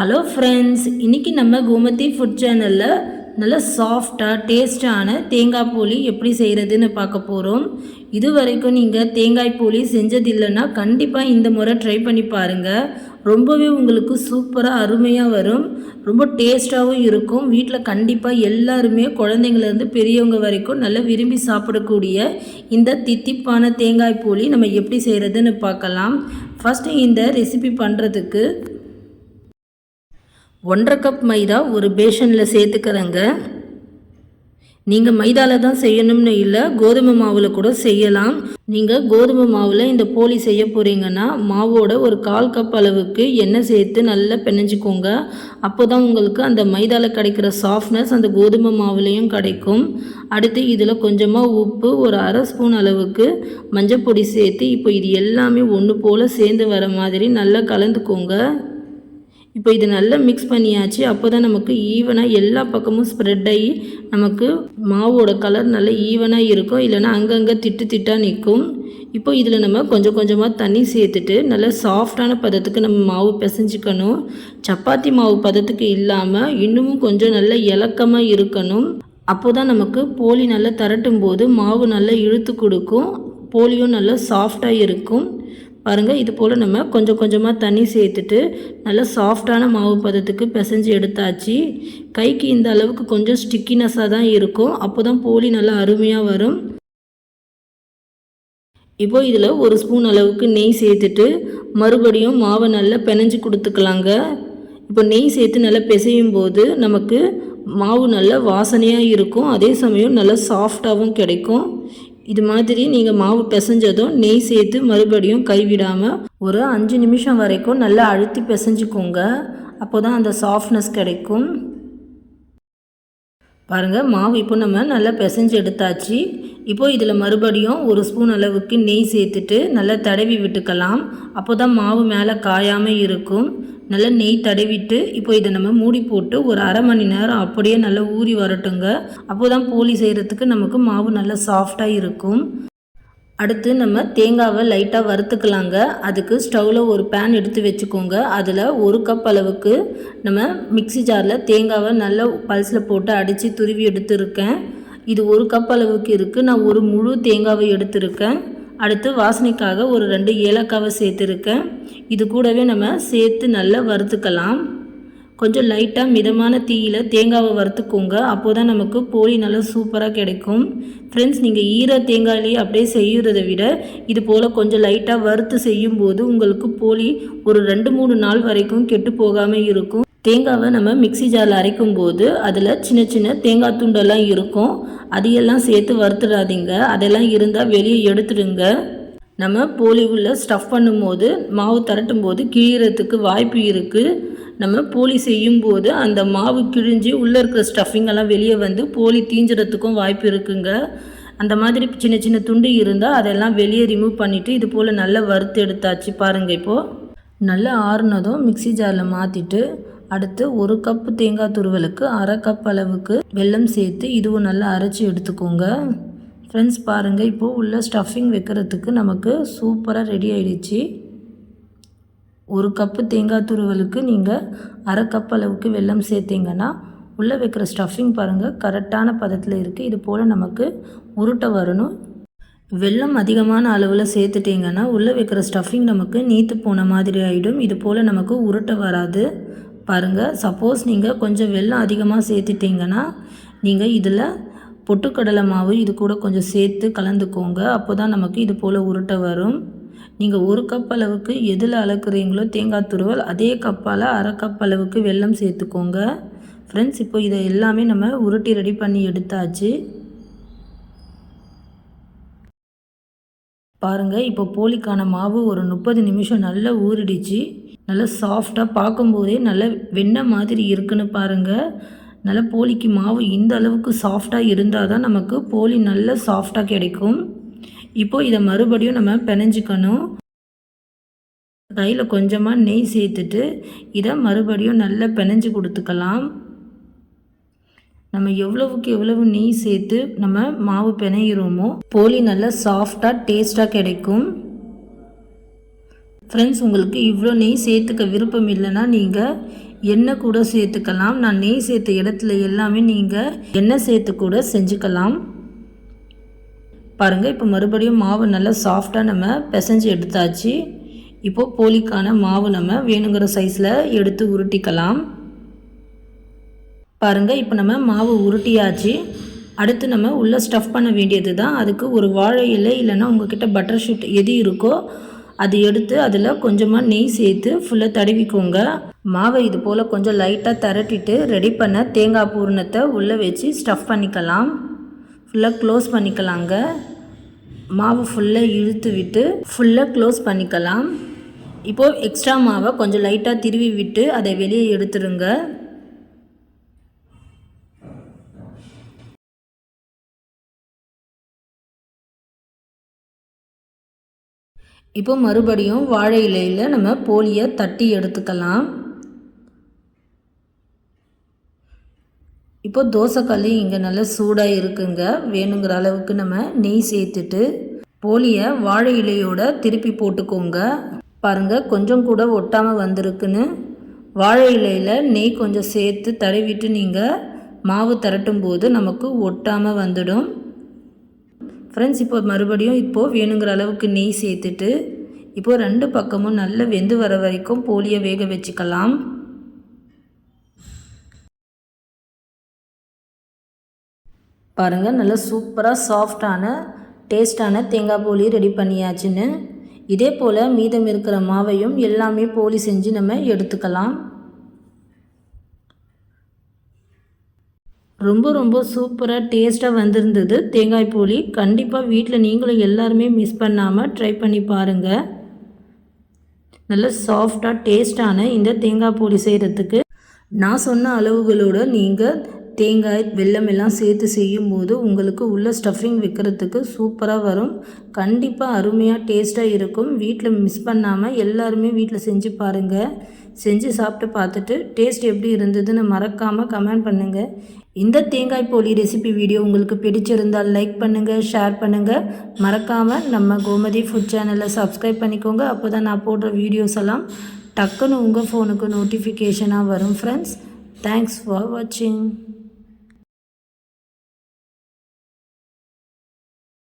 Hello friends இன்றைக்கி நம்ம Gomathi food சேனலில் நல்ல சாஃப்டாக டேஸ்டான தேங்காய் போலி எப்படி செய்கிறதுன்னு பார்க்க போகிறோம் இது வரைக்கும் நீங்கள் தேங்காய் போலி செஞ்சதில்லைன்னா கண்டிப்பாக இந்த முறை ட்ரை பண்ணி பாருங்கள் ரொம்பவே உங்களுக்கு சூப்பராக அருமையாக வரும். ரொம்ப டேஸ்ட்டாகவும் இருக்கும். வீட்டில் கண்டிப்பாக எல்லாருமே குழந்தைங்கள்லேருந்து பெரியவங்க வரைக்கும் நல்லா விரும்பி சாப்பிடக்கூடிய இந்த தித்திப்பான தேங்காய் போலி நம்ம எப்படி செய்கிறதுன்னு பார்க்கலாம். ஃபஸ்ட்டு இந்த ரெசிபி பண்ணுறதுக்கு ஒன்றரை கப் மைதா ஒரு பேஷனில் சேர்த்துக்கிறேங்க. நீங்கள் மைதாவில் தான் செய்யணும்னு இல்லை கோதுமை மாவில் கூட செய்யலாம். நீங்கள் கோதுமை மாவில் இந்த போலி செய்ய போகிறீங்கன்னா மாவோட ஒரு கால் கப் அளவுக்கு எண்ணெய் சேர்த்து நல்லா பிணைஞ்சிக்கோங்க. அப்போ தான் உங்களுக்கு அந்த மைதாவில் கிடைக்கிற சாஃப்ட்னஸ் அந்த கோதுமை மாவுலேயும் கிடைக்கும். அடுத்து இதில் கொஞ்சமாக உப்பு ஒரு அரை ஸ்பூன் அளவுக்கு மஞ்சள் பொடி சேர்த்து இப்போ இது எல்லாமே ஒன்று போல் சேர்ந்து வர மாதிரி நல்லா கலந்துக்கோங்க. இப்போ இது நல்லா மிக்ஸ் பண்ணியாச்சு. அப்போ தான் நமக்கு ஈவனாக எல்லா பக்கமும் ஸ்ப்ரெட் ஆகி நமக்கு மாவோட கலர் நல்லா ஈவனாக இருக்கும். இல்லைன்னா அங்கங்கே திட்டு திட்டாக நிற்கும். இப்போ இதில் நம்ம கொஞ்சம் கொஞ்சமாக தண்ணி சேர்த்துட்டு நல்லா சாஃப்டான பதத்துக்கு நம்ம மாவு பிசைஞ்சிக்கணும். சப்பாத்தி மாவு பதத்துக்கு இல்லாமல் இன்னமும் கொஞ்சம் நல்லா இலக்கமாக இருக்கணும். அப்போ தான் நமக்கு போலி நல்லா திரட்டும் போது மாவு நல்லா இழுத்து கொடுக்கும். போலியும் நல்லா சாஃப்டாக இருக்கும். பாருங்கள் இது போல் நம்ம கொஞ்சம் கொஞ்சமாக தண்ணி சேர்த்துட்டு நல்லா சாஃப்டான மாவு பதத்துக்கு பிசைஞ்சு எடுத்தாச்சு. கைக்கு இந்த அளவுக்கு கொஞ்சம் ஸ்டிக்கினஸாக தான் இருக்கும். அப்போ தான் போலி நல்லா அருமையாக வரும். இப்போ இதில் ஒரு ஸ்பூன் அளவுக்கு நெய் சேர்த்துட்டு மறுபடியும் மாவை நல்லா பிணைஞ்சு கொடுத்துக்கலாங்க. இப்போ நெய் சேர்த்து நல்லா பிசையும் போது நமக்கு மாவு நல்ல வாசனையாக இருக்கும். அதே சமயம் நல்லா சாஃப்டாகவும் கிடைக்கும். இது மாதிரி நீங்கள் மாவு பிசைஞ்சதும் நெய் சேர்த்து மறுபடியும் கைவிடாமல் ஒரு அஞ்சு நிமிஷம் வரைக்கும் நல்லா அழுத்தி பிசைஞ்சுக்கோங்க. அப்போ தான் அந்த சாஃப்ட்னஸ் கிடைக்கும். பாருங்கள் மாவு இப்போ நம்ம நல்லா பிசைஞ்சு எடுத்தாச்சு. இப்போது இதில் மறுபடியும் ஒரு ஸ்பூன் அளவுக்கு நெய் சேர்த்துட்டு நல்லா தடவி விட்டுக்கலாம். அப்போ தான் மாவு மேலே காயாமல் இருக்கும். நல்லா நெய் தடவிட்டு இப்போ இதை நம்ம மூடி போட்டு ஒரு அரை மணி நேரம் அப்படியே நல்லா ஊறி வரட்டுங்க. அப்போ தான் போலி செய்கிறதுக்கு நமக்கு மாவு நல்லா சாஃப்டாக இருக்கும். அடுத்து நம்ம தேங்காவை லைட்டாக வறுத்துக்கலாங்க. அதுக்கு ஸ்டவ்வில் ஒரு பேன் எடுத்து வச்சுக்கோங்க. அதில் ஒரு கப் அளவுக்கு நம்ம மிக்சி ஜாரில் தேங்காவை நல்லா பல்ஸில் போட்டு அடித்து துருவி எடுத்துருக்கேன். இது ஒரு கப் அளவுக்கு இருக்குது நான் ஒரு முழு தேங்காவை எடுத்திருக்கேன். அடுத்து வாசனைக்காக ஒரு ரெண்டு ஏலக்காவை சேர்த்துருக்கேன். இது கூடவே நம்ம சேர்த்து நல்லா வறுத்துக்கலாம். கொஞ்சம் லைட்டாக மிதமான தீயில் தேங்காவை வறுத்துக்கோங்க அப்போ தான் நமக்கு போலி நல்லா சூப்பராக கிடைக்கும். ஃப்ரெண்ட்ஸ் நீங்கள் ஈர தேங்காயிலேயே அப்படியே செய்கிறத விட இது போல் கொஞ்சம் லைட்டாக வறுத்து செய்யும்போது உங்களுக்கு போலி ஒரு ரெண்டு மூணு நாள் வரைக்கும் கெட்டு போகாமல் இருக்கும். தேங்காவை நம்ம மிக்சி ஜாரில் அரைக்கும் போது அதில் சின்ன சின்ன தேங்காய் துண்டெல்லாம் இருக்கும். அதையெல்லாம் சேர்த்து வறுத்துடாதீங்க. அதெல்லாம் இருந்தால் வெளியே எடுத்துடுங்க. நம்ம போலி உள்ள ஸ்டஃப் பண்ணும்போது மாவு திரட்டும் போது கிழியறதுக்கு வாய்ப்பு இருக்குது நம்ம போலி செய்யும்போது அந்த மாவு கிழிஞ்சு உள்ளே இருக்கிற ஸ்டஃபிங் எல்லாம் வெளியே வந்து போலி தீஞ்சிறதுக்கும் வாய்ப்பு இருக்குங்க. அந்த மாதிரி சின்ன சின்ன துண்டு இருந்தால் அதெல்லாம் வெளியே ரிமூவ் பண்ணிவிட்டு இது போல் நல்லா வறுத்து எடுத்தாச்சு பாருங்கள் இப்போது நல்லா ஆறுனதும் மிக்சி ஜாரில் மாற்றிட்டு அடுத்து ஒரு கப்பு தேங்காய் துருவலுக்கு அரை கப் அளவுக்கு வெல்லம் சேர்த்து இதுவும் நல்லா அரைச்சி எடுத்துக்கோங்க. ஃப்ரெண்ட்ஸ் பாருங்கள் இப்போது உள்ள ஸ்டஃபிங் வைக்கிறதுக்கு நமக்கு சூப்பராக ரெடி ஆயிடுச்சு. ஒரு கப்பு தேங்காய் துருவலுக்கு நீங்கள் அரை கப் அளவுக்கு வெல்லம் சேர்த்திங்கன்னா உள்ளே வைக்கிற ஸ்டஃபிங் பாருங்கள் கரெக்டான பதத்தில் இருக்குது இது போல் நமக்கு உருட்டை வரணும். வெள்ளம் அதிகமான அளவில் சேர்த்துட்டிங்கன்னா உள்ளே வைக்கிற ஸ்டஃபிங் நமக்கு நீத்து போன மாதிரி ஆகிடும் இது போல் நமக்கு உருட்டை வராது. பாருங்கள் சப்போஸ் நீங்கள் கொஞ்சம் வெள்ளம் அதிகமாக சேர்த்துட்டிங்கன்னா நீங்கள் இதில் பொட்டுக்கடலை மாவு இது கூட கொஞ்சம் சேர்த்து கலந்துக்கோங்க. அப்போ தான் நமக்கு இது போல் உருட்டை வரும். நீங்கள் ஒரு கப் அளவுக்கு எதில் அளக்குறீங்களோ தேங்காய் துருவல் அதே கப்பால் அரை கப் அளவுக்கு வெல்லம் சேர்த்துக்கோங்க. ஃப்ரெண்ட்ஸ் இப்போ இதை எல்லாமே நம்ம உருட்டி ரெடி பண்ணி எடுத்தாச்சு. பாருங்கள் இப்போ போலிக்கான மாவு ஒரு முப்பது நிமிஷம் நல்லா ஊறிடுச்சு. நல்லா சாஃப்டாக பார்க்கும்போதே நல்ல வெண்ணெய் மாதிரி இருக்குன்னு பாருங்கள் நல்லா போலிக்கு மாவு இந்த அளவுக்கு சாஃப்டாக இருந்தால் தான் நமக்கு போலி நல்ல சாஃப்டாக கிடைக்கும். இப்போது இதை மறுபடியும் நம்ம பிணைஞ்சிக்கணும். கையில் கொஞ்சமாக நெய் சேர்த்துட்டு இதை மறுபடியும் நல்லா பிணைஞ்சு கொடுத்துக்கலாம். நம்ம எவ்வளவுக்கு எவ்வளவு நெய் சேர்த்து நம்ம மாவு பிணையிறோமோ போலி நல்லா சாஃப்டாக டேஸ்ட்டாக கிடைக்கும். ஃப்ரெண்ட்ஸ் உங்களுக்கு இவ்வளோ நெய் சேர்த்துக்க விருப்பம் இல்லைன்னா நீங்கள் எண்ணெய் கூட சேர்த்துக்கலாம். நான் நெய் சேர்த்த இடத்துல எல்லாமே நீங்கள் எண்ணெய் சேர்த்து கூட செஞ்சுக்கலாம். பாருங்கள் இப்போ மறுபடியும் மாவு நல்லா சாஃப்டாக நம்ம பிசைஞ்சு எடுத்தாச்சு. இப்போது போலிக்கான மாவு நம்ம வேணுங்கிற சைஸில் எடுத்து உருட்டிக்கலாம். பாருங்கள் இப்போ நம்ம மாவு உருட்டியாச்சு. அடுத்து நம்ம உள்ளே ஸ்டஃப் பண்ண வேண்டியது தான். அதுக்கு ஒரு வாழை இலை இல்லைன்னா உங்ககிட்ட பட்டர் ஷீட் எது இருக்கோ அது எடுத்து அதில் கொஞ்சமாக நெய் சேர்த்து ஃபுல்லாக தடவிக்கோங்க. மாவை இது போல் கொஞ்சம் லைட்டாக திரட்டிட்டு ரெடி பண்ண தேங்காய் பூர்ணத்தை உள்ளே வச்சு ஸ்டஃப் பண்ணிக்கலாம். ஃபுல்லாக க்ளோஸ் பண்ணிக்கலாங்க. மாவு ஃபுல்லாக இழுத்து விட்டு ஃபுல்லாக க்ளோஸ் பண்ணிக்கலாம். இப்போது எக்ஸ்ட்ரா மாவை கொஞ்சம் லைட்டாக திருவி விட்டு அதை வெளியே எடுத்துடுங்க இப்போ மறுபடியும் வாழை இலையில் நம்ம போலியை தட்டி எடுத்துக்கலாம். இப்போ தோசைக்கல் இங்கே நல்லா சூடாக இருக்குங்க. வேணுங்கிற அளவுக்கு நம்ம நெய் சேர்த்துட்டு போலியை வாழை இலையோட திருப்பி போட்டுக்கோங்க. பாருங்கள் கொஞ்சம் கூட ஒட்டாமல் வந்திருக்குன்னு. வாழை இலையில் நெய் கொஞ்சம் சேர்த்து தடவிட்டு நீங்கள் மாவு திரட்டும் போது நமக்கு ஒட்டாமல் வந்துடும். ஃப்ரெண்ட்ஸ் இப்போ மறுபடியும் இப்போது வேணுங்கிற அளவுக்கு நெய் சேர்த்துட்டு இப்போது ரெண்டு பக்கமும் நல்லா வெந்து வர வரைக்கும் போலியை வேக வச்சுக்கலாம். பாருங்கள் நல்லா சூப்பராக சாஃப்டான டேஸ்டான தேங்காய் போலி ரெடி பண்ணியாச்சுன்னு. இதே போல் மீதம் இருக்கிற மாவையும் எல்லாமே போலி செஞ்சு நம்ம எடுத்துக்கலாம். ரொம்ப ரொம்ப சூப்பராக டேஸ்ட்டாக வந்திருந்தது தேங்காய் போலி. கண்டிப்பாக வீட்டில் நீங்களும் எல்லாருமே மிஸ் பண்ணாமல் ட்ரை பண்ணி பாருங்கள் நல்ல சாஃப்டாக டேஸ்டான இந்த தேங்காய் போலி செய்கிறதுக்கு நான் சொன்ன அளவுகளோடு நீங்கள் தேங்காய் வெல்லம் எல்லாம் சேர்த்து செய்யும்போது உங்களுக்கு உள்ள ஸ்டஃபிங் வைக்கிறதுக்கு சூப்பராக வரும். கண்டிப்பாக அருமையாக டேஸ்ட்டாக இருக்கும். வீட்டில் மிஸ் பண்ணாமல் எல்லாருமே வீட்டில் செஞ்சு பாருங்கள் செஞ்சு சாப்பிட்டு பார்த்துட்டு டேஸ்ட் எப்படி இருந்ததுன்னு மறக்காமல் கமெண்ட் பண்ணுங்கள் இந்த தேங்காய் போலி ரெசிபி வீடியோ உங்களுக்கு பிடிச்சிருந்தால் லைக் பண்ணுங்கள் ஷேர் பண்ணுங்கள் மறக்காமல் நம்ம கோமதி ஃபுட் சேனலை சப்ஸ்கிரைப் பண்ணிக்கோங்க. அப்போ தான் நான் போடுற வீடியோஸ் எல்லாம் டக்குன்னு உங்கள் ஃபோனுக்கு நோட்டிஃபிகேஷனாக வரும் ஃப்ரெண்ட்ஸ் தேங்க்ஸ் ஃபார் வாட்சிங்